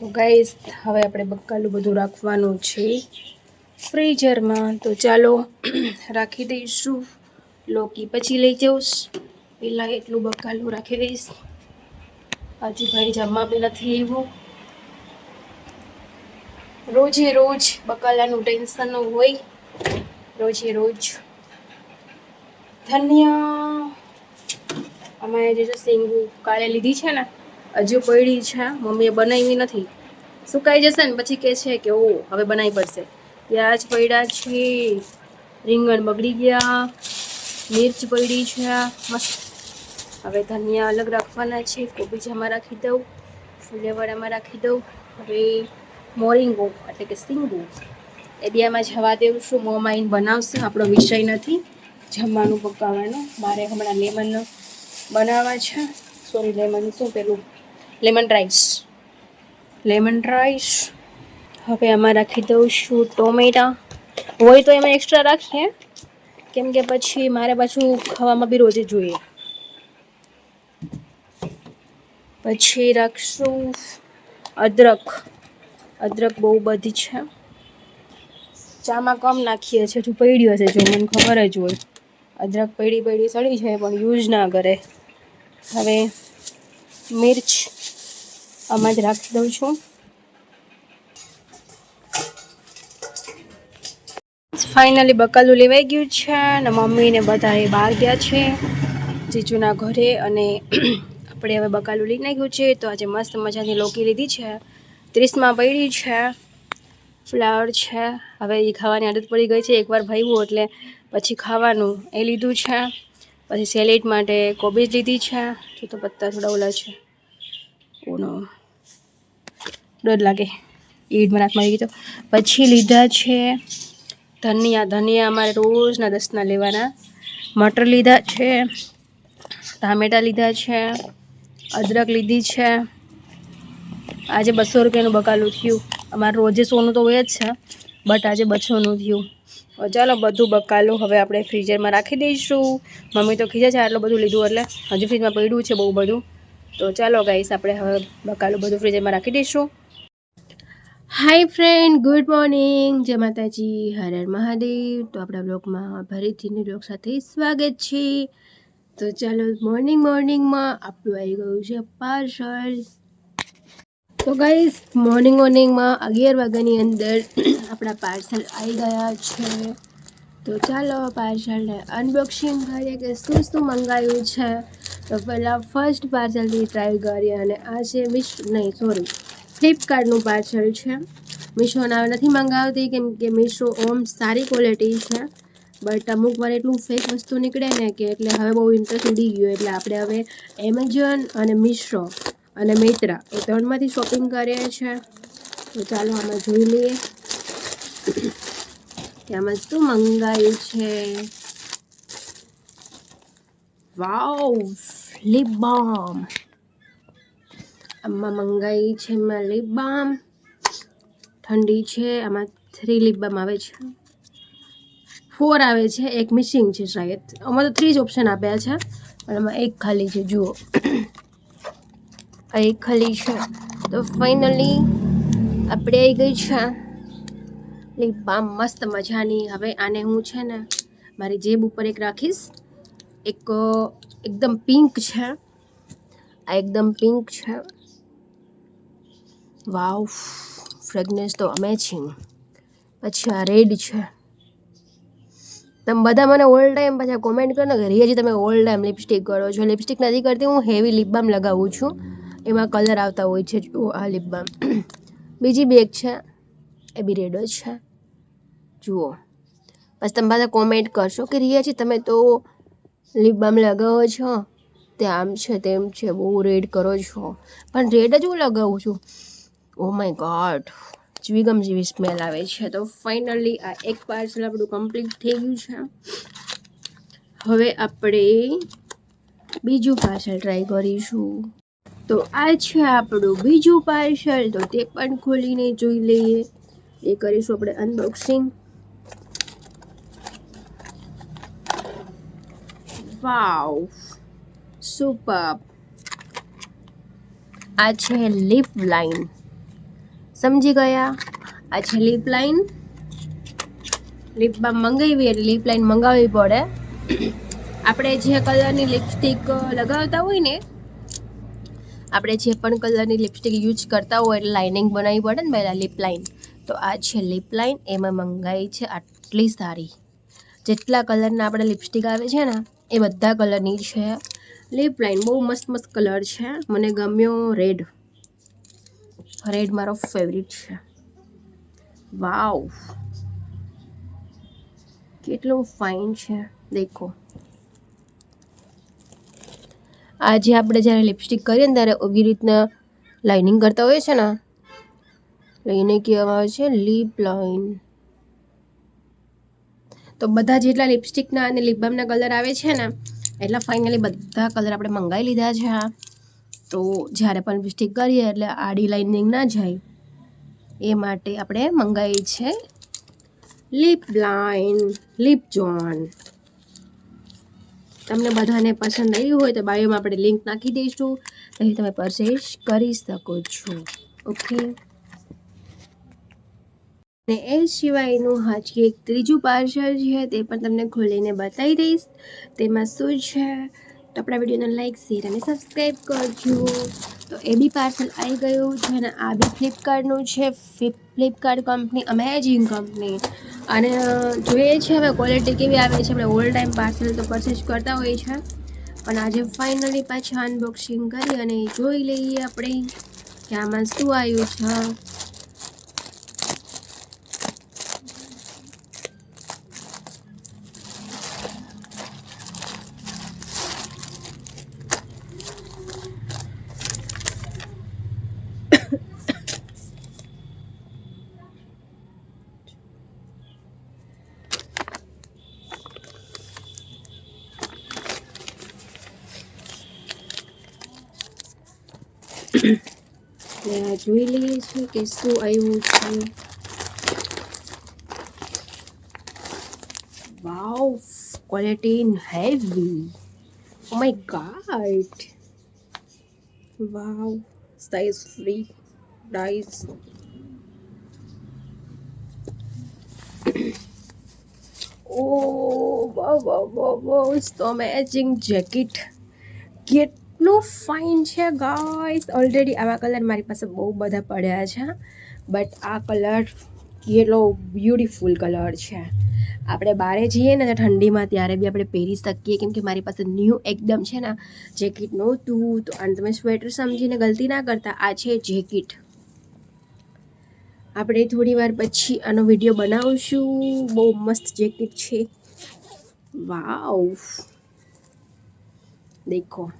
તો ગાઈસ હવે આપણે બકાલું બધું રાખવાનું છે ફ્રીઝરમાં. તો ચાલો, રાખી દઈશું. લોકી પછી લઈ જઈશ પહેલાં એટલું બકાલું રાખી દઈશ. હજી ભાઈ જમવા બી નથી આવ્યું. રોજે રોજ બકાલાનું ટેન્શન હોય. રોજે રોજ. ધન્યા. અમારે જે સિંગુ કાલે લીધી છે ને? હજુ પડી છે, મમ્મીએ બનાવી નથી. સુકાઈ જશે ને પછી કહે છે કે ઓ હવે બનાવી પડશે. પ્યાજ પડ્યા છે, રીંગણ બગડી ગયા, મિર્ચ પડી છે, મસ્ત. હવે ધનિયા અલગ રાખવાના છે કોબીજ આમાં રાખી દઉં, ફુલેવાડામાં રાખી દઉં, હવે મોરિંગો એટલે કે સિંગો. એ બી જવા દેવું છું મોમાઈન બનાવશે, આપણો વિષય નથી. જમવાનું પકાવવાનો. મારે હમણાં લેમન બનાવવા છે. સોરી, લેમન શું પેલું લેમન રાઈસ લેમન રાઈસ હવે આમાં રાખી દઉં છું ટોમેટા. હોય તો એમાં એક્સ્ટ્રા રાખીએ. કેમ કે પછી મારે પાછું ખાવામાં બી રોજે જોઈએ. પછી રાખશું અદરક. અદરક બહુ બધી છે. ચામાં કમ નાખીએ છીએ. જો પડ્યું હશે, જો મને ખબર જ હોય. અદરક પડી પડી સડી જાય, પણ યુઝ ના કરે. હવે મિર્ચ. આમાં જ રાખી દઉં છું. ફાઇનલી બકાલું લેવાઈ ગયું છે અને મમ્મી ને બધા એ બહાર ગયા છે જીજુના ઘરે અને આપણે હવે બકાલું લઈ નાખ્યું છે. તો આજે મસ્ત મજાની લોકી લીધી છે. ત્રીસમાં પડી છે. ફ્લાવર છે. હવે એ ખાવાની આદત પડી ગઈ છે. એકવાર ભાવ્યું એટલે પછી ખાવાનું એ લીધું છે. પછી સેલેડ માટે કોબીજ લીધી છે. તો પત્તા થોડા ઓલા છે. ઓનો ડર લાગે. ઈડમાં નાક મારી ગઈ તો. પછી લીધા છે ધનિયા. ધનિયા અમારે રોજના દસના લેવાના. મટર લીધા છે, ટામેટાં લીધા છે, અદરક લીધી છે. આજે બસો રૂપિયાનું બકાલું થયું. અમારે રોજે સોનું તો હોય જ છે, બટ આજે બસોનું થયું. ચાલો બધું બકાલું હવે આપણે ફ્રીઝરમાં રાખી દઈશું. મમ્મી તો ખીજા છે આટલું બધું લીધું એટલે હજુ ફ્રીજમાં પડ્યું છે બહુ બધું. તો ચાલો ગાઈસ આપણે હવે બકાલું બધું ફ્રીઝરમાં રાખી દઈશું. હાય ફ્રેન્ડ ગુડ મોર્નિંગ જય માતાજી, હર મહાદેવ. તો આપણા બ્લોગમાં ફરીથી બ્લોગ સાથે સ્વાગત છે. તો ચાલો મોર્નિંગ મોર્નિંગમાં આપણું આવી ગયું છે પાર્સલ. તો ગાઈસ મોર્નિંગ મોર્નિંગમાં અગિયાર વાગ્યાની અંદર આપણા પાર્સલ આવી ગયા છે. તો ચાલો પાર્સલને અનબોક્સિંગ કરીએ કે શું શું મંગાવ્યું છે. તો પહેલાં ફર્સ્ટ પાર્સલથી ટ્રાય કરીએ અને આ છે મિશ નહીં સોરી ફ્લિપકાર્ટનું પાર્સલ છે. મીશોના નથી મંગાવતી કેમ કે મીશો ઓમ સારી ક્વોલિટી છે. બટ અમુક વાર એટલું ફેક વસ્તુ નીકળે ને કે એટલે હવે બહુ ઇન્ટરેસ્ટ ઉડી ગયો. એટલે આપણે હવે એમેઝોન અને મીશો અને મિત્રા એ ત્રણમાંથી શોપિંગ કરીએ છીએ. તો ચાલો આમાં જોઈ લઈએ કે આમાં શું મંગાવ્યું છે. વાવ લિપ બામ આમાં મંગાઈ છે મેં લિપ ઠંડી છે, આમાં થ્રી લિપ આવે છે. ફોર આવે છે, એક મિસિંગ છે શાયદ. આમાં તો થ્રી જ ઓપ્શન આપ્યા છે, પણ આમાં એક ખાલી છે, જુઓ. આ એક ખાલી છે. તો ફાઇનલી આપણે આવી ગઈ છે. લિપ બામ મસ્ત મજાની. હવે આને હું છે ને, મારી જેબ ઉપર એક રાખીશ. એક એકદમ પિંક છે. આ એકદમ પિંક છે. વાવ, ફ્રેગનેસ તો અમેઝિંગ પછી આ રેડ છે. તમે બધા મને ઓલ ટાઈમ પાછા કોમેન્ટ કરો ને કે રિયાજી તમે ઓલ ટાઈમ લિપસ્ટિક કરો છો. લિપસ્ટિક નથી કરતી, હું હેવી લિપ બામ લગાવું છું. એમાં કલર આવતા હોય છે જુઓ આ લિપ બામ બીજી બેગ છે. એ બી રેડ છે. જુઓ. પછી તમે બધા કોમેન્ટ કરશો કે રિયાજી તમે તો લિપ બામ લગાવો છો. તે આમ છે, તેમ છે, બહુ રેડ કરો છો. પણ રેડ જ હું લગાવું છું. ઓ માય ગોડ ચીવીગમ જેવી સ્મેલ આવે છે. તો ફાઇનલી આ એક પાર્સલ આપણું કમ્પ્લીટ થઈ ગયું છે. હવે આપણે બીજું પાર્સલ ટ્રાય કરીશું. તો આ છે આપણું બીજું પાર્સલ તો તે પણ ખોલીને જોઈ લઈએ. એ કરીશું આપણે અનબોક્સિંગ વાવ સુપર આ છે લિપ લાઇન સમજી ગયા? આ છે લિપ લાઇન લિપ બામ મંગાવી એટલે લિપ લાઇન મંગાવવી પડે. આપણે જે કલરની લિપસ્ટિક લગાવતા હોય ને, આપણે જે પણ કલરની લિપસ્ટિક યુઝ કરતા હોય એટલે લાઇનિંગ બનાવવી પડે ને પહેલાં લિપ લાઇન તો આ છે લિપ લાઇન એમાં મંગાવી છે આટલી સારી. જેટલા કલરના આપણે લિપસ્ટિક આવે છે ને, એ બધા કલરની છે. લિપ લાઇન બહુ મસ્ત મસ્ત કલર છે. મને ગમ્યો રેડ રેડ મારો ફેવરિટ છે. વાવ કેટલું ફાઇન છે. દેખો. આજે આપણે જ્યારે લિપસ્ટિક કરીએ ને ત્યારે એવી રીતના લાઇનિંગ કરતા હોઈએ છે ને એને કહેવામાં આવે છે લિપ લાઇન તો બધા જેટલા લિપસ્ટિકના અને લિપબામના કલર આવે છે ને, એટલા ફાઇનલી બધા કલર આપણે મંગાવી લીધા છે આ. તો જ્યારે પણ લિપસ્ટિક કરીએ એટલે આડી લાઇનિંગ ના જાય. એ માટે આપણે મંગાવી છે લિપ લાઇન લિપ જોન તમને બધાને પસંદ આવ્યું હોય તો બાયોમાં આપણે લિંક નાખી દઈશું. તેથી તમે પરચેસ કરી શકો છો. ઓકે અને એ સિવાયનું હજી એક ત્રીજું પાર્સલ છે, તે પણ તમને ખોલીને બતાવી દઈશ. તેમાં શું છે? તો આપણા વિડીયોને લાઈક, શેર અને સબસ્ક્રાઈબ કરજો. તો એ બી પાર્સલ આવી ગયું છે અને આ બી ફ્લિપકાર્ટનું છે. ફ્લિપકાર્ટ કંપની અમેઝિંગ કંપની અને જોઈએ છે હવે ક્વોલિટી કેવી આવે છે. આપણે ઓલ ટાઈમ પાર્સલ તો પરચેસ કરતા હોઈએ છે. પણ આજે ફાઇનલી પાછા અનબોક્સિંગ કરી અને જોઈ લઈએ આપણે કે આમાં શું આવ્યું છે. ને આ જોઈ લઈએ છીએ કે શું આવ્યું છે wow quality in heavy oh my god wow size free price oh wow wow wow wow so amazing jacket કેટલું ફાઇન છે ગાઈસ ઓલરેડી આવા કલર મારી પાસે બહુ બધા પડ્યા છે બટ આ કલર કેટલો બ્યુટીફુલ કલર છે. આપણે બહારે જઈએ ને ઠંડીમાં ત્યારે બી આપણે પહેરી શકીએ, કેમ કે મારી પાસે ન્યૂ એકદમ છે ને જેકેટ નહોતું. તો આને તમે સ્વેટર સમજીને ગલતી ના કરતા, આ છે જેકેટ આપણે થોડી વાર પછી આનો વીડિયો બનાવશું. બહુ મસ્ત જેકેટ છે. વાવ દેખો.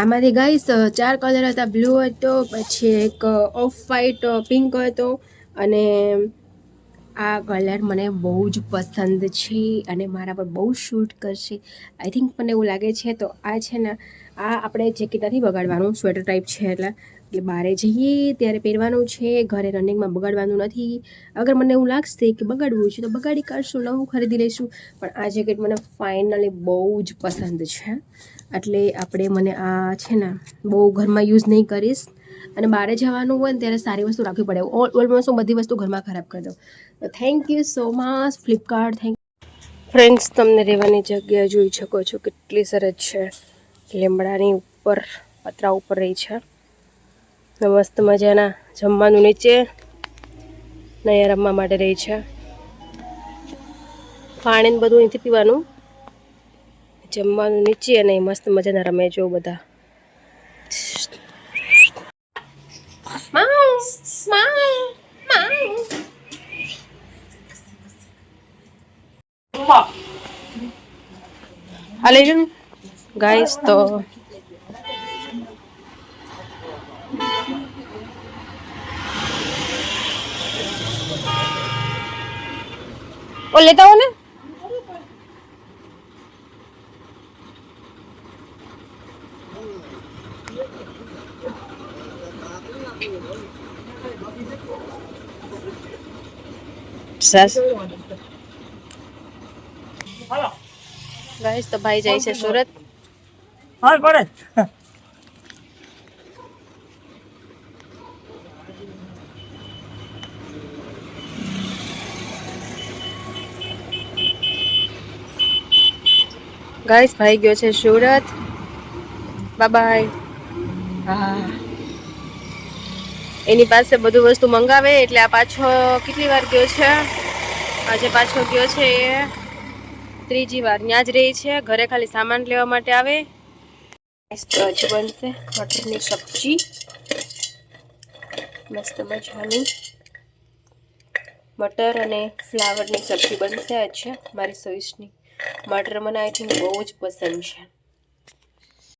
આમાંથી ગાઈસ ચાર કલર હતા. બ્લુ હતો, પછી એક ઓફ વ્હાઈટ પિંક હતો. અને આ કલર મને બહુ જ પસંદ છે અને મારા પર બહુ શૂટ કરશે. આઈ થિંક મને એવું લાગે છે, તો આ છે ને, આ આપણે જેકેટ નથી બગાડવાનું સ્વેટર ટાઈપ છે એટલે એટલે બહારે જઈએ, ત્યારે પહેરવાનું છે, ઘરે રનિંગમાં બગાડવાનું નથી. અગર મને એવું લાગશે કે બગાડવું છે, તો બગાડી કાઢશું, નવું ખરીદી લઈશું. પણ આ જેકેટ મને ફાઇનલી બહુ જ પસંદ છે. એટલે આપણે મને આ છે ને, બહુ ઘરમાં યુઝ નહીં કરીશ. અને બહાર જવાનું હોય ને, ત્યારે સારી વસ્તુ રાખવી પડે. ઓલમોસ્ટ હું બધી વસ્તુ ઘરમાં ખરાબ કરી દઉં. તો thank you so much Flipkart thank friends તમને રહેવાની જગ્યા જોઈ શકો છો. કેટલી સરસ છે. લીમડાની ઉપર, પતરા ઉપર રહી છે. મસ્ત મજાના જમવાનું નીચે. નયા રમવા માટે રહી છે. પાણી ને બધું અહીંથી પીવાનું. જમવાનું નીચે અને મસ્ત મજાના રમે જો બધા. ગાઈસ તો ઓ લેતા હો ને સરસ હાલો ગાઈસ તો ભાઈ જાય છે સુરત હા પડે ગાઈસ ભાઈ ગયો છે સુરત. બાય હા. એની પાસે બધું વસ્તુ મંગાવે એટલે આ પાછો કેટલી વાર ગયો છે? આજે પાછો ગયો છે એ ત્રીજી વાર. ત્યાં જ રહી છે ઘરે ખાલી સામાન લેવા માટે આવે. તો હજી બનશે મટરની સબ્જી. મસ્ત મજાની. મટર અને ફ્લાવરની સબ્જી બનશે આજે મારી સવિશની મટર મને આઈ થિંક બહુ જ પસંદ છે.